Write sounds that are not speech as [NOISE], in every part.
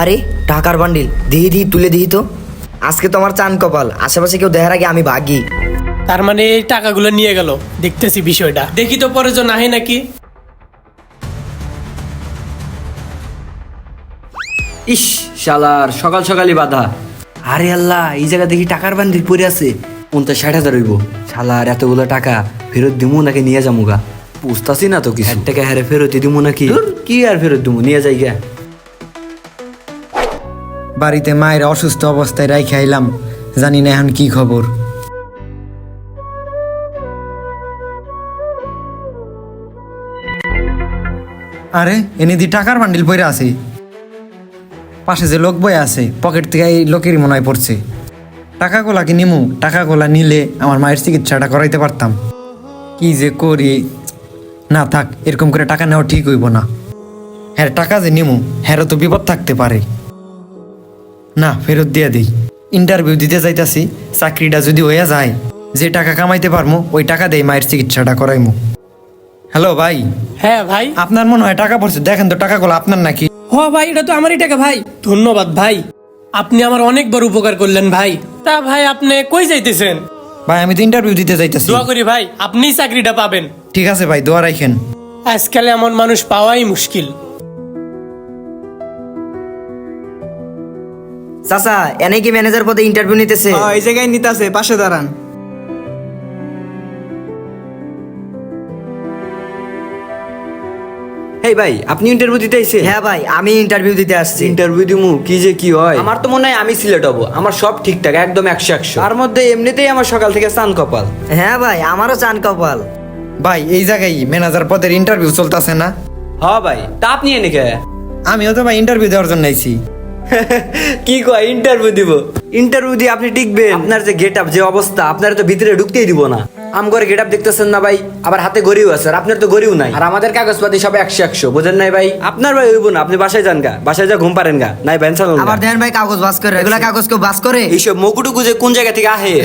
আরে টাকার বান্ডিল। দিহি দিহি তুলে দিহি তো। আজকে তো আমার চান কপাল। আশেপাশে কেউ দেখার আগে আমি ভাগি তার মানে এই টাকাগুলো নিয়ে গেল। দেখতেছি বিষয়টা। দেখি তো পরে যে নাহে নাকি। ইস শালার সকাল সকালই বাধা। আরে আল্লাহ এই জায়গা দেখি টাকার বান্ডিল পড়ে আছে। পঞ্চাশ ষাট হাজার হইব। শালার এতগুলো টাকা ফেরত দিমু নাকি নিয়ে যামু গা বুঝতাছি না তো কি ষাট টাকা হারে ফেরত দিমু নাকি? কি আর ফেরত দিমু? নিয়ে যাই গা বাড়িতে মায়ের অসুস্থ অবস্থায় রাইখে আইলাম, জানি না এখন কি খবর। আরে, এনে দি টাকার বান্ডিল পইরা আছে। পাশে যে লোক বই আছে, পকেট থেকে এই লোকেরই মনে হয় পড়ছে। টাকাগুলা কি নিমু? টাকাগুলা নিলে আমার মায়ের চিকিৎসাটা করাইতে পারতাম। কি যে করি? না থাক, এরকম করে টাকা নেওয়া ঠিক হইব না। হ্যাঁ টাকা যে নিমু হ্যাঁ তো বিপদ থাকতে পারে। না ফেরত দিয়ে দিই। ইন্টারভিউ দিতে যাইতাছি চাকরিটা যদি হইয়া যায় যে টাকা কামাইতে পারমু ওই টাকা দেই মায়ের চিকিৎসাটা করাইমু। হ্যালো ভাই? হ্যাঁ ভাই। আপনার মনে হয় টাকা পড়ছে? দেখেন তো টাকাগুলো আপনার নাকি? হ ভাই এটা তো আমারই টাকা ভাই। ধন্যবাদ ভাই। আপনি আমার অনেক বড় উপকার করলেন ভাই। তা ভাই আপনি কই যাইতেছেন? ভাই আমি তো ইন্টারভিউ দিতে যাইতাছি। দোয়া করি ভাই আপনি চাকরিটা পাবেন। ঠিক আছে ভাই দোয়া রাখেন। আজকাল এমন মানুষ পাওয়াই মুশকিল। চাচা এনে কি ম্যানেজার পদে ইন্টারভিউ নিতেছে? এই জায়গায় নিতে আছে পাশে দাঁড়ান। এই ভাই আপনি ইন্টারভিউ দিতে আইছে হ্যাঁ ভাই আমি ইন্টারভিউ দিতে আসছি। ইন্টারভিউ দিমু কি যে কি হয়? আমার তো মনে হয় আমি সিলেক্ট হব। আমার সব ঠিকঠাক একদম একশো একশো। তার মধ্যে এমনিতেই আমার সকাল থেকে চান কপাল। হ্যাঁ ভাই আমারও চান কপাল। ভাই এই জায়গায় ম্যানেজার পদের ইন্টারভিউ চলতেছে না? হ ভাই তা আপনি এনে কে? আমিও তো ভাই ইন্টারভিউ দেওয়ার জন্য আইছি। [LAUGHS] কি কয় ইন্টারভিউ দিব। ইন্টারভিউ দিয়ে আপনি টিকবেন। আপনার যে গেট আপ যে অবস্থা আপনার তো ভিতরে ঢুকতেই দিব না। আম করে গেট আপ দেখতেছেন না ভাই আবার হাতে গড়িও আছে আর আপনার তো গড়িও নাই। আর আমাদের কাগজপাতি সব একশো একশো বোঝেন নাই ভাই? আপনার ভাই হইব না আপনি বাসায় যান গা বাসায় যা ঘুম পারেন গা নাই ভ্যান চালান আবার দেন ভাই কাগজ বাস করে এগুলা কাগজ কেউ বাস করে? এইসব মকুটুকু যে কোন জায়গা থেকে আহে? [LAUGHS]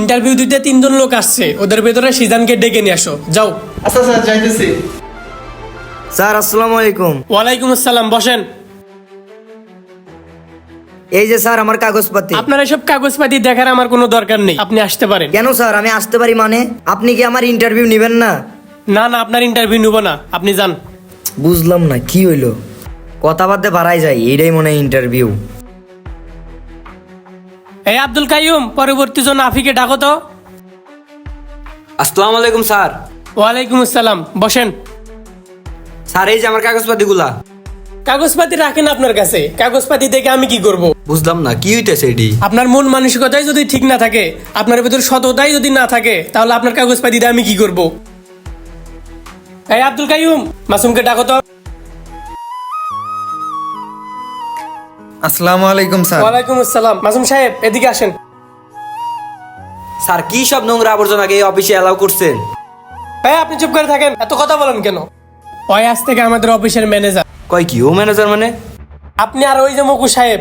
ইন্টারভিউ দিতে তিনজন লোক আসছে ওদের ভেতরে সিজানকে ডেকে নিয়ে আসো। যাও। আচ্ছা স্যার যাইতেছি। স্যার আসসালামু আলাইকুম। ওয়ালাইকুম আসসালাম বসেন। এই যে স্যার আমার কাগজপাতি। আপনার এসব কাগজপাতি দেখার আমার কোনো দরকার নেই। আপনি আসতে পারেন। কেন স্যার আমি আসতে পারি মানে? আপনি কি আমার ইন্টারভিউ নেবেন না? না না আপনার ইন্টারভিউ নিব না। আপনি যান। বুঝলাম না কি হইল? কথা বাদে বাড়াই যায় এইটাই মনে হয় ইন্টারভিউ এই আব্দুল কাইয়ুম পরবর্তী জন আফিকে ডাকো তো। আসসালামু আলাইকুম স্যার। ওয়ালাইকুম আসসালাম বসেন। স্যার এই যে আমার কাগজপাতি গুলা কাগজপাতি রাখেন আপনার কাছে। কাগজপাতি দেখে আমি কি করব? বুঝলাম না কি হইতেছে এটি আপনার মন মানসিকতাই যদি ঠিক না থাকে আপনার ভেতর সততাই যদি না থাকে তাহলে আপনার কাগজপাতি দিয়ে আমি কি করব? এই আব্দুল কাইয়ুম মাসুমকে ডাকো তো। আসসালামু আলাইকুম স্যার। ওয়ালাইকুম আসসালাম। মাসুম সাহেব এদিকে আসেন। স্যার কি সব নোংরা আবর্জনাকে এই অফিসে অ্যালাউ করছেন? এই আপনি চুপ করে থাকেন। এত কথা বলেন কেন? ওই আজ থেকে আমাদের অফিসের ম্যানেজার কয় কি ও ম্যানেজার মানে? আপনি আর ওই যে মকু সাহেব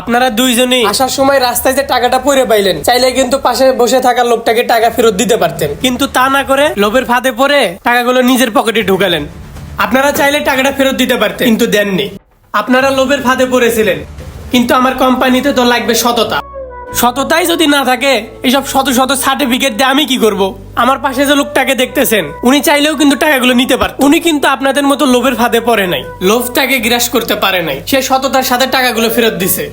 আপনারা দুইজনই আসার সময় রাস্তায় যে টাকাটা পরে পাইলেন চাইলে কিন্তু পাশে বসে থাকা লোকটাকে টাকা ফেরত দিতে পারতেন। কিন্তু তা না করে লোভের ফাঁদে পড়ে টাকাগুলো নিজের পকেটে ঢুকালেন। আপনারা চাইলে টাকাটা ফেরত দিতে পারতেন কিন্তু দেননি। আপনারা লোভের ফাঁদে পড়েছিলেন কিন্তু আমার কোম্পানিতে তো লাগবে সততা। সততাই যদি না থাকে এইসব শত শত সার্টিফিকেট দিয়ে আমি কি করব? আমার পাশে যে লোকটাকে দেখতেছেন, উনি চাইলেও কিন্তু টাকাগুলো নিতে পারেন উনি কিন্তু আপনাদের মতো লোভের ফাঁদে পড়ে নাই। লোভটাকে গ্রাস করতে পারে নাই। সে সততার সাথে টাকাগুলো ফেরত দিছে।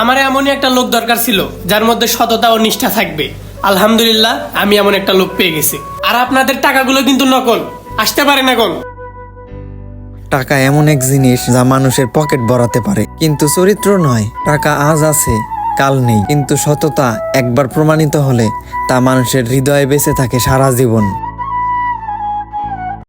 আমার এমনই একটা লোক দরকার ছিল, যার মধ্যে সততা ও নিষ্ঠা থাকবে। আলহামদুলিল্লাহ, আমি এমন একটা লোক পেয়ে গেছি। আর আপনাদের টাকাগুলো কিন্তু নকল। আসতে পারে না এখন টাকা এমন এক জিনিস যা মানুষের পকেট ভরাতে পারে, কিন্তু চরিত্র নয়, টাকা আজ আছে। কাল নেই। কিন্তু সততা একবার প্রমাণিত হলে তা মানুষের হৃদয়ে বেঁচে থাকে সারা জীবন।